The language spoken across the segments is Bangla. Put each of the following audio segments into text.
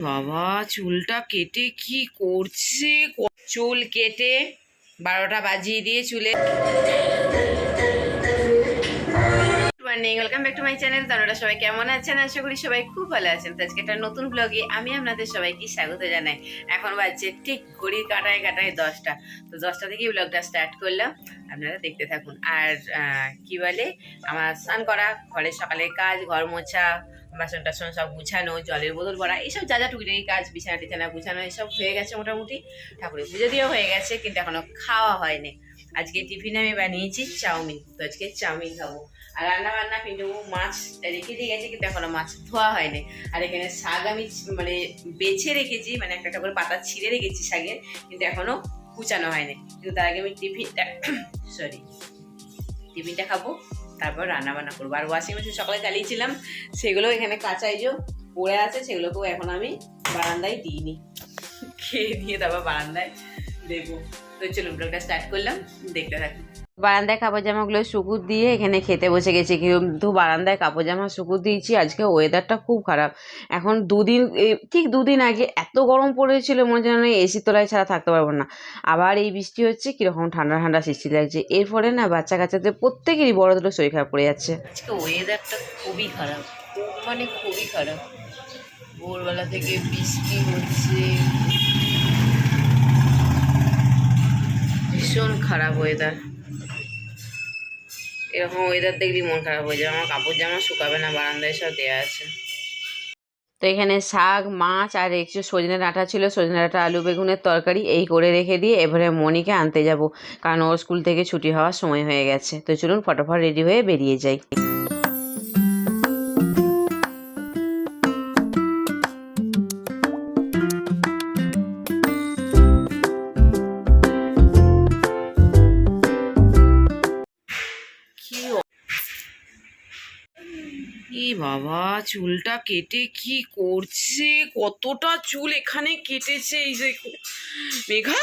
বাবা চুলটা কেটে কি করছে? চুল কেটে বারোটা বাজিয়ে দিয়ে চুলে morning welcome back to my channel আপনারা সবাই কেমন আছেন? আশা করি সবাই খুব ভালো আছেন। তো আজকে একটা নতুন ব্লগে আমি আপনাদের সবাইকে স্বাগত জানাই। এখন বাজছে ঠিক ঘড়ির কাটায় কাটায় দশটা। তো দশটা থেকেই ব্লগটা স্টার্ট করলাম। আপনারা দেখতে থাকুন। আর কি বলে, আমার স্নান করা, ঘরের সকালে কাজ, ঘর মোছা, বাসন টাসন সব গুছানো, জলের বোতল ভরা এইসব যা যা টুকিটাকি কাজ, বিছানা টিছানা গুছানো, এসব হয়ে গেছে মোটামুটি। ঠাকুরের পুজো দিয়েও হয়ে গেছে, কিন্তু এখনও খাওয়া হয়নি। আজকে টিফিনে আমি বানিয়েছি চাউমিন। তো আজকে চাউমিন খাব। আর রান্না বান্না কিন্তু মাছ। রেখে দিয়ে গেছে কিন্তু এখনও মাছ ধোয়া হয়নি। আর এখানে শাক আমি মানে বেছে রেখেছি মানে একটা একটা করে পাতা ছিঁড়ে রেখেছি শাকের, কিন্তু এখনও কুচানো হয়নি। কিন্তু তার আগে আমি টিফিনটা সরি টিফিনটা খাব, তারপর রান্না বান্না করব। আর ওয়াশিং মেশিন সকালে চালিয়েছিলাম, সেগুলো এখানে কাঁচাই যে পড়ে আছে, সেগুলোকেও এখন আমি বারান্দায় দিইনি। খেয়ে দিয়ে তারপর বারান্দায় দেবো। তো চলুন ব্লগটা স্টার্ট করলাম দেখতে থাকুন। বারান্দায় কাপড় জামাগুলো শুকুর দিয়ে এখানে খেতে বসে গেছি কিন্তু বারান্দায় কাপড় জামা শুকুর দিয়েছি আজকে ওয়েদারটা খুব খারাপ। এখন দুদিন ঠিক দুদিন আগে এত গরম পড়েছিল মনে হচ্ছে না এসি তলায় ছাড়া থাকতে পারব না। আবার এই বৃষ্টি হচ্ছে কীরকম ঠান্ডা ঠান্ডা সৃষ্টি লাগছে। এর ফলে না বাচ্চা কাচ্চাদের প্রত্যেকেরই বড় দুটো শরীর খারাপ পড়ে যাচ্ছে। আজকে ওয়েদারটা খুবই খারাপ মানে খুবই খারাপ। ভোরবেলা থেকে বৃষ্টি হচ্ছে ভীষণ খারাপ ওয়েদার এরকম ওয়েদার দেখলি মন খারাপ হয়ে যাবে। আমার কাপড় জামা শুকাবে না, বারান্দায় সব দেওয়া আছে। তো এখানে শাক, মাছ আর একটু সজনে ডাঁটা ছিল, সজনে ডাঁটা, আলু বেগুনের তরকারি এই করে রেখে দিয়ে এবারে মনিকে আনতে যাব। কারণ ওর স্কুল থেকে ছুটি হওয়ার সময় হয়ে গেছে। তো চলুন, ফটোফট রেডি হয়ে বেরিয়ে যাই। বাবা চুলটা কেটে কি করছে? কতটা চুল এখানে কেটেছে এই যে মেঘা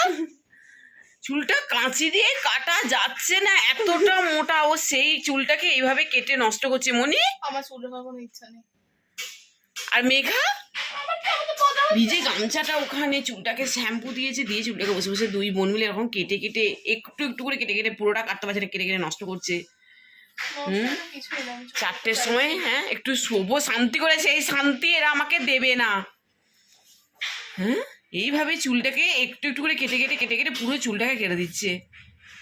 চুলটা কাঁচি দিয়ে কাটা যাচ্ছে না এতটা মোটা। ও সেই চুলটাকে এইভাবে কেটে নষ্ট করছে। মনি? আমার চুল কোনো ইচ্ছা নেই। আর মেঘা? ভিজে গামছাটা ওখানে চুলটাকে শ্যাম্পু দিয়েছে দিয়ে চুলটাকে বসে বসে দুই বোন মিলে এরকম কেটে কেটে একটু একটু করে কেটে কেটে পুরোটা কাটতে পারছে না কেটে কেটে নষ্ট করছে। চারটের সময় হ্যাঁ? একটু শোবো শান্তি করে সেই শান্তি এরা আমাকে দেবে না। হ্যাঁ? এইভাবে চুলটাকে একটু একটু করে কেটে কেটে কেটে কেটে পুরো চুলটাকে কেটে দিচ্ছে।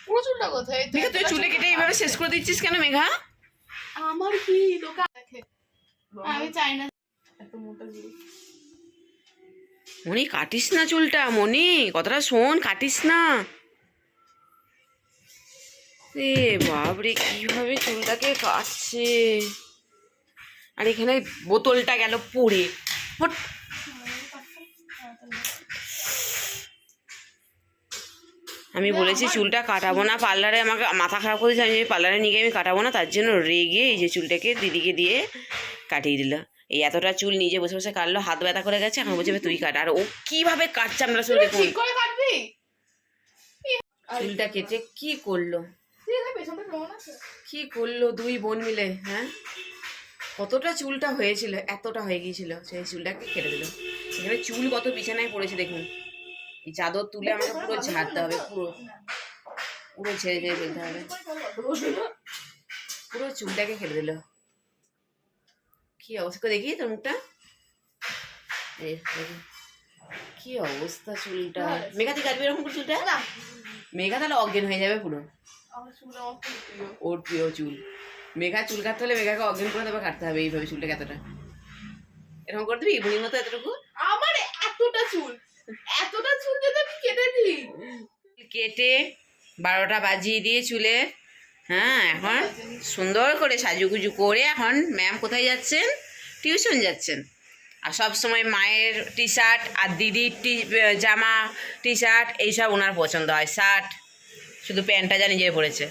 পুরো চুলটা কোথায়? মেঘা তুই চুলে কেটে এইভাবে শেষ করে দিচ্ছিস কেন মেঘা? আমার কি দোকান আমি চাই না। এত মোটা চুল মনি কাটিস না চুলটা মনি কথাটা শোন কাটিস না। এ বাবরে কীভাবে চুলটাকে কাটছে? আর এখানে বোতলটা গেল পড়ে। হট। আমি বলেছি চুলটা কাটাবো না পার্লারে আমাকে মাথা খারাপ করেছে আমি পার্লারে নিয়ে গিয়ে আমি কাটাবো না তার জন্য রেগে এই যে চুলটাকে দিদিকে দিয়ে কাটিয়ে দিল। এই এতটা চুল নিজে বসে বসে কাটলো হাত ব্যথা করে গেছে এখন বলছে তুই কাট। আর ও কীভাবে কাটছে কাটবি? চুলটা কেটে কি করল? কি করল দুই বোন মিলে হ্যাঁ? কতটা চুলটা হয়েছিল এতটা হয়ে গিয়েছিল সেই চুলটাকে কেটে দিল। এখানে চুল কত বিছানায় পড়েছে দেখুন। এই চাদর তুলে আমাকে পুরো ঝাড়তে হবে পুরো। পুরো ছেড়ে ছেড়ে ফেলতে হবে। পুরো চুলটাকে কেটে দিল। কি অবস্থা? দেখি তোর মুখটা। কি অবস্থা চুলটা। মেঘা তুই কাটবি এরকম চুলটা? মেঘা তাহলে অজ্ঞান হয়ে যাবে পুরো। ওর প্রিয় চুল। মেঘা চুল কাটতে হলে মেঘাকে অজ্ঞান করে তবে কাটতে হবে এইভাবে চুলটাকে এতটা। এরকম করে দিবি? বুড়ির মতো এতটুকু? আমার এতটা চুল এতটা চুল যদি আমি কেটে দিই। কেটে বারোটা বাজিয়ে দিয়ে চুলে হ্যাঁ এখন সুন্দর করে সাজুগুজু করে এখন ম্যাম কোথায় যাচ্ছেন? টিউশন যাচ্ছেন। আর সব সময় মায়ের টি শার্ট আর দিদির টি জামা টি শার্ট এইসব ওনার পছন্দ হয়। শার্ট শুধু প্যান্টটা যা নিজে পড়েছে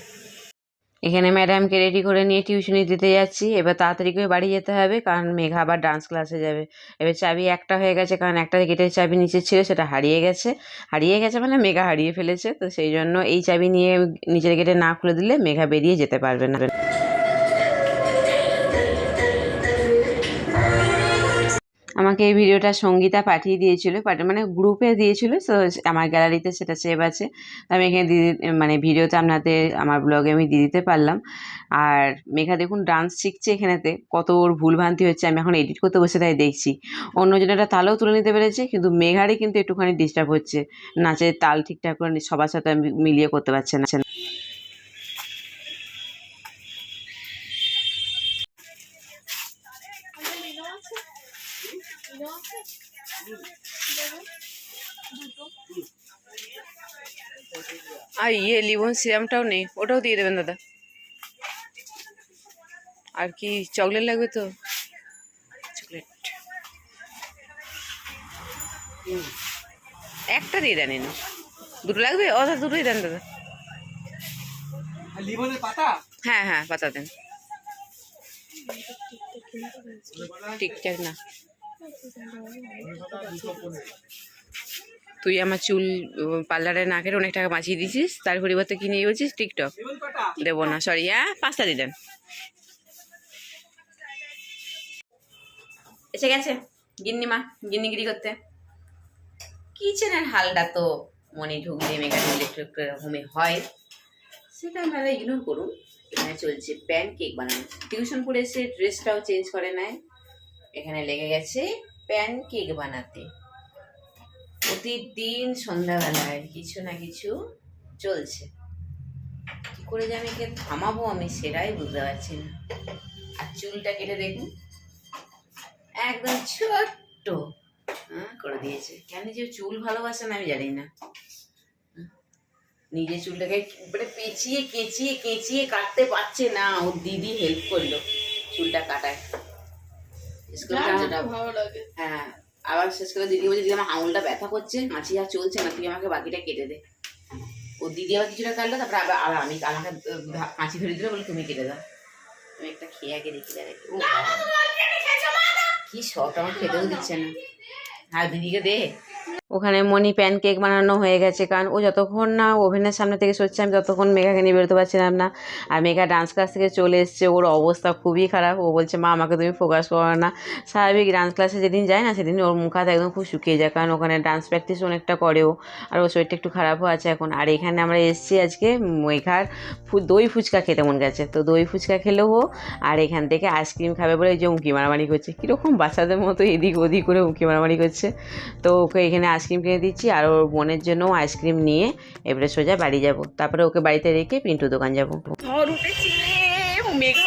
এখানে ম্যাডামকে রেডি করে নিয়ে টিউশনি দিতে যাচ্ছি। এবার তাড়াতাড়ি করে বাড়ি যেতে হবে, কারণ মেঘা আবার ডান্স ক্লাসে যাবে। এবার চাবি একটা হয়ে গেছে, কারণ একটা গেটের চাবি নিচে ছিল, সেটা হারিয়ে গেছে। হারিয়ে গেছে মানে মেঘা হারিয়ে ফেলেছে, তো সেই জন্য এই চাবি নিয়ে নিচের গেটে না খুলে দিলে মেঘা বেরিয়ে যেতে পারবে না। আমাকে এই ভিডিওটা সঙ্গীতা পাঠিয়ে দিয়েছিল মানে গ্রুপে দিয়েছিল, তো আমার গ্যালারিতে সেটা সেভ আছে। আমি এখানে দিয়ে দিতে- মানে ভিডিওতে আপনাদের, আমার ব্লগে আমি দিয়ে দিতে পারলাম। আর মেঘা দেখুন ডান্স শিখছে এখানেতে, কত ওর ভুলভ্রান্তি হচ্ছে, আমি এখন এডিট করতে বসে তাই দেখছি। অন্যজনেরা তালও তুলে নিতে পেরেছে, কিন্তু মেঘারই কিন্তু একটুখানি ডিস্টার্ব হচ্ছে। নাচের তাল ঠিকঠাক করে সবার সাথে মিলিয়ে করতে পারছে না। আর ইয়ে লিবন সিরামটাও নেই ওটাও দিয়ে দেবেন দাদা। আর কি চকলেট লাগবে তো? চকলেট। একটা দিয়ে দেন এনে। দুটো লাগবে? ও দাদা দুটোই দেন দাদা। হ্যাঁ হ্যাঁ পাতা দেন। ঠিকঠাক না। তুই আমার চুল পার্লারে না কেটে অনেক টাকা বাঁচিয়ে দিয়েছিস, তার পরিবর্তে কিনে বলছিস? টিকটক দেবো না সরি হ্যাঁ? পাঁচটা দিলেন এসে গেছে গিন্নি গিন্নিমা, গিন্নিগিরি করতে। কিচেনের হালটা তো মনে ঢুকলে ঢুকলে একটু একটু হয়। সেটা আপনারা ইগনোর করুন। এখানে চলছে প্যান কেক বানানো। টিউশন করে এসে ড্রেসটাও চেঞ্জ করে নেয়। এখানে লেগে গেছে প্যান কেক বানাতে। প্রতিদিন সন্ধ্যাবেলায় কিছু না কিছু চলছে। কি করে যে আমি একে থামাবো আমি সেটাই বুঝতে পারছি না। আর চুলটা কেটে দেখুন। একদম ছোট্ট। হ্যাঁ করে দিয়েছে। কেন যে চুল ভালোবাসে না আমি জানি না। নিজে চুলটাকে মানে পেঁচিয়ে, কেঁচিয়ে কেঁচিয়ে কাটতে পারছে না। ওর দিদি হেল্প করল চুলটা কাটায় স্কুলে যার যা- যেটা ভালো লাগে হ্যাঁ আবার শেষ করে দিদি বলছে দিদি আমার আঙুলটা ব্যথা করছে মাছি আর চলছে না তুই আমাকে বাকিটা কেটে দে। ও দিদি আবার কিছুটা কাটলো তারপরে আবার আবার আমি আমাকে মাছি কাঁচি ধরে দিল বলে তুমি কেটে দাও। আমি একটা খেয়ে আগে দেখি যাবে কি শখ আমার খেতেও দিচ্ছে না। আর দিদিকে দে। ওখানে মনি প্যান কেক বানানো হয়ে গেছে। কারণ ও যতক্ষণ না ওভেনের সামনে থেকে সরছে, আমি ততক্ষণ মেঘাকে নিয়ে বেরোতে পারছিলাম না। আর মেঘা ডান্স ক্লাস থেকে চলে এসছে, ওর অবস্থা খুবই খারাপ। ও বলছে, মা, আমাকে তুমি ফোকাস করো না। স্বাভাবিক ডান্স ক্লাসে যেদিন যায় না, সেদিন ওর মুখ হাত একদম খুব শুকিয়ে যায়। কারণ ওখানে ডান্স প্র্যাকটিস অনেকটা করেও আর ওর শরীরটা একটু খারাপও আছে এখন। আর এখানে আমরা এসেছি আজকে মেঘার দই ফুচকা খেতে মন গেছে। তো দই ফুচকা খেলেও ও, আর এখান থেকে আইসক্রিম খাবে বলে যে উঁকি মারামারি করছে। কীরকম বাচ্চাদের মতো এদিক ওদিক করে উঁকি মারামারি করছে। তো ওকে এখানে আইসক্রিম কিনে দিচ্ছি আর ওর বোনের জন্যও আইসক্রিম নিয়ে এবারে সোজা বাড়ি যাব। তারপরে ওকে বাড়িতে রেখে পিন্টু দোকান যাব। ঝড় উঠেছে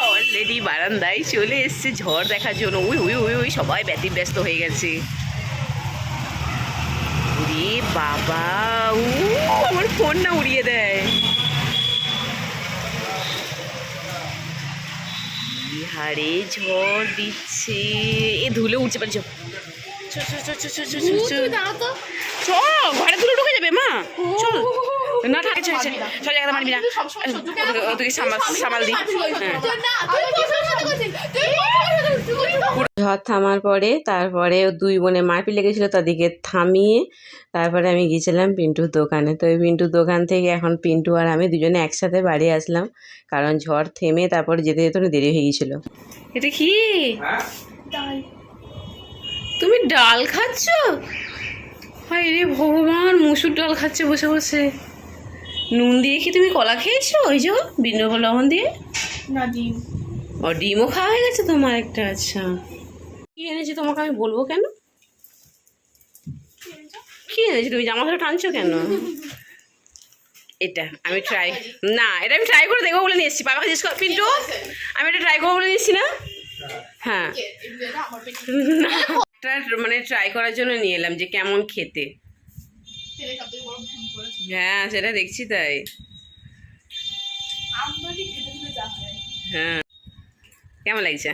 অলরেডি বারান্দায় চলে এসছে, ঝড় দেখার জন্য। উই উই উই উই, সবাই ব্যতি ব্যস্ত হয়ে গেছে। উরে বাবা, উ, আমার ফোন না উড়িয়ে দেয়। হারে ঝড় দিচ্ছে, এ ধুলে উঠছে পারছ ঘরে তুলে ঢুকে যাবে মা না থাকে না সামাল দি ঝড় থামার পরে তারপরে দুই বোনে মাপি লেগেছিলো তাদেরকে থামিয়ে তারপরে আমি গিয়েছিলাম পিন্টুর দোকানে তো ওই পিন্টুর দোকান থেকে এখন পিন্টু আর আমি দুজনে একসাথে বাড়ি আসলাম কারণ ঝড় থেমে তারপর যেতে যেতে দেরি হয়ে গিয়েছিল এটা কি তুমি ডাল খাচ্ছ? হায় রে ভগবান মুসুর ডাল খাচ্ছে বসে বসে। নুন দিয়ে কি তুমি কলা খেয়েছো? ওই যে বিন্দু লবণ দিয়ে। না ডিম। ও ডিমও খাওয়া হয়ে গেছে তোমার একটা আচ্ছা। কি এনেছি তোমাকে আমি বলব কেন? কি এনেছি তুমি? জামা ধরে টানছো কেন? এটা আমি ট্রাই না এটা আমি ট্রাই করে দেখব বলে নিয়ে এসেছি। বাবাকে জিজ্ঞেস কর পিন্টু আমি এটা ট্রাই করব বলে নিয়েছি না? হ্যাঁ। মানে ট্রাই করার জন্য নিয়ে এলাম যে কেমন খেতে। হ্যাঁ সেটা দেখছি তাই। হ্যাঁ। কেমন লাগছে?